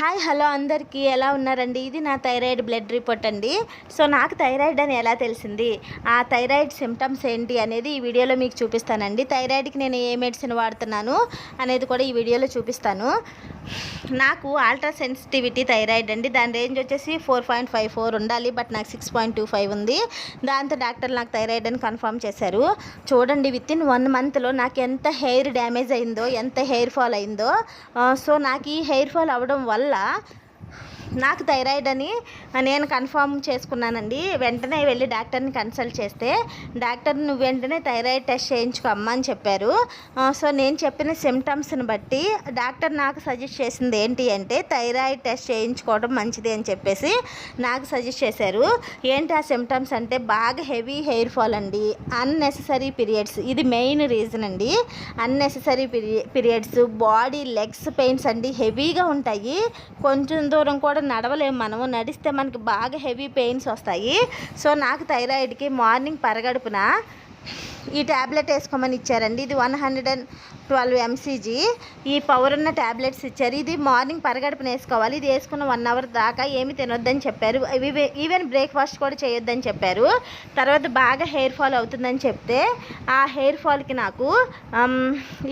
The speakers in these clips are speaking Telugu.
హాయ్ హలో అందరికీ. ఎలా ఉన్నారండి? ఇది నా థైరాయిడ్ బ్లడ్ రిపోర్ట్ అండి. సో నాకు థైరాయిడ్ అని ఎలా తెలిసింది? ఆ థైరాయిడ్ సిమ్టమ్స్ ఏంటి అనేది ఈ వీడియోలో మీకు చూపిస్తానండి. థైరాయిడ్కి నేను ఏ మెడిసిన్ వాడుతున్నాను అనేది కూడా ఈ వీడియోలో చూపిస్తాను. నాకు ఆల్ట్రా సెన్సిటివిటీ థైరాయిడ్ అండి. దాని రేంజ్ వచ్చేసి ఫోర్ పాయింట్ ఫైవ్ ఫోర్ ఉండాలి బట్ నాకు సిక్స్ పాయింట్ టూ ఫైవ్ ఉంది. దాంతో డాక్టర్ నాకు థైరాయిడ్ అని కన్ఫర్మ్ చేశారు. చూడండి విత్ ఇన్ వన్ మంత్లో నాకు ఎంత హెయిర్ డ్యామేజ్ అయిందో ఎంత హెయిర్ ఫాల్ అయిందో. సో నాకు ఈ హెయిర్ ఫాల్ అవ్వడం వల్ల 啦 నాకు థైరాయిడ్ అని నేను కన్ఫర్మ్ చేసుకున్నానండి. వెంటనే వెళ్ళి డాక్టర్ని కన్సల్ట్ చేస్తే డాక్టర్ నువ్వు వెంటనే థైరాయిడ్ టెస్ట్ చేయించుకోమ్మా అని చెప్పారు. సో నేను చెప్పిన సిమ్టమ్స్ని బట్టి డాక్టర్ నాకు సజెస్ట్ చేసింది ఏంటి అంటే థైరాయిడ్ టెస్ట్ చేయించుకోవడం మంచిది అని చెప్పేసి నాకు సజెస్ట్ చేశారు. ఏంటి ఆ సిమ్టమ్స్ అంటే బాగా హెవీ హెయిర్ ఫాల్ అండి. అన్నెసరీ పీరియడ్స్ ఇది మెయిన్ రీజన్ అండి. Unnecessary periods body legs pains అండి. హెవీగా ఉంటాయి. కొంచెం దూరం కూడా నడవలేము మనము. నడిస్తే మనకి బాగా హెవీ పెయిన్స్ వస్తాయి. సో నాకు థైరాయిడ్కి మార్నింగ్ పరగడుపున ఈ ట్యాబ్లెట్ వేసుకోమని ఇచ్చారండి. ఇది one hundred and twelve MCG ఈ పవర్ ఉన్న ట్యాబ్లెట్స్ ఇచ్చారు. ఇది మార్నింగ్ పరగడుపున వేసుకోవాలి. ఇది వేసుకున్న వన్ అవర్ దాకా ఏమి తినొద్దని చెప్పారు. ఇవి ఈవెన్ బ్రేక్ఫాస్ట్ కూడా చేయొద్దని చెప్పారు. తర్వాత బాగా హెయిర్ ఫాల్ అవుతుందని చెప్తే ఆ హెయిర్ ఫాల్కి నాకు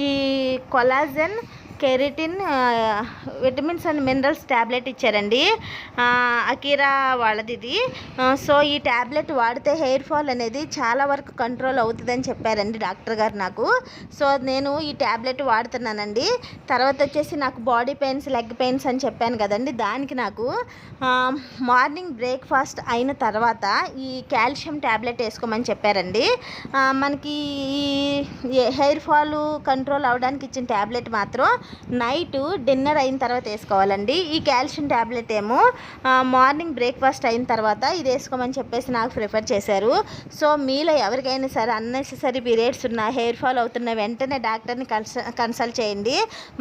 ఈ collagen keratin vitamins and minerals tablet ఇచ్చారండి. అకీరా వాళ్ళది ఇది సో ఈ ట్యాబ్లెట్ వాడితే హెయిర్ ఫాల్ అనేది చాలా వరకు కంట్రోల్ అవుతుందని చెప్పారండి డాక్టర్ గారు నాకు. సో నేను ఈ ట్యాబ్లెట్ వాడుతున్నానండి. తర్వాత వచ్చేసి నాకు బాడీ పెయిన్స్ లెగ్ పెయిన్స్ అని చెప్పాను కదండి. దానికి నాకు మార్నింగ్ బ్రేక్ఫాస్ట్ అయిన తర్వాత ఈ కాల్షియం ట్యాబ్లెట్ వేసుకోమని చెప్పారండి. మనకి ఈ హెయిర్ ఫాల్ కంట్రోల్ అవడానికి ఇచ్చిన ట్యాబ్లెట్ మాత్రం నైట్ డిన్నర్ అయిన తర్వాత వేసుకోవాలండి. ఈ కాల్షియం ట్యాబ్లెట్ ఏమో మార్నింగ్ బ్రేక్ఫాస్ట్ అయిన తర్వాత ఇది వేసుకోమని చెప్పేసి నాకు ప్రిఫర్ చేశారు. సో మీలో ఎవరికైనా సరే అన్నెసెసరీ పీరియడ్స్ ఉన్న హెయిర్ ఫాల్ అవుతున్న వెంటనే డాక్టర్ని కన్సల్ కన్సల్ట్ చేయండి.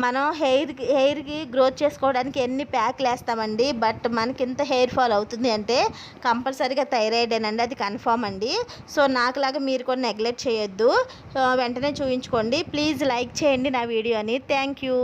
మనం హెయిర్కి హెయిర్కి గ్రోత్ చేసుకోవడానికి ఎన్ని ప్యాక్లు వేస్తామండి బట్ మనకి ఇంత హెయిర్ ఫాల్ అవుతుంది అంటే కంపల్సరీగా థైరాయిడ్ అండి అది కన్ఫామ్ అండి. సో నాకులాగా మీరు కూడా నెగ్లెక్ట్ చేయొద్దు. వెంటనే చూపించుకోండి ప్లీజ్ లైక్ చేయండి నా వీడియోని. Thank you.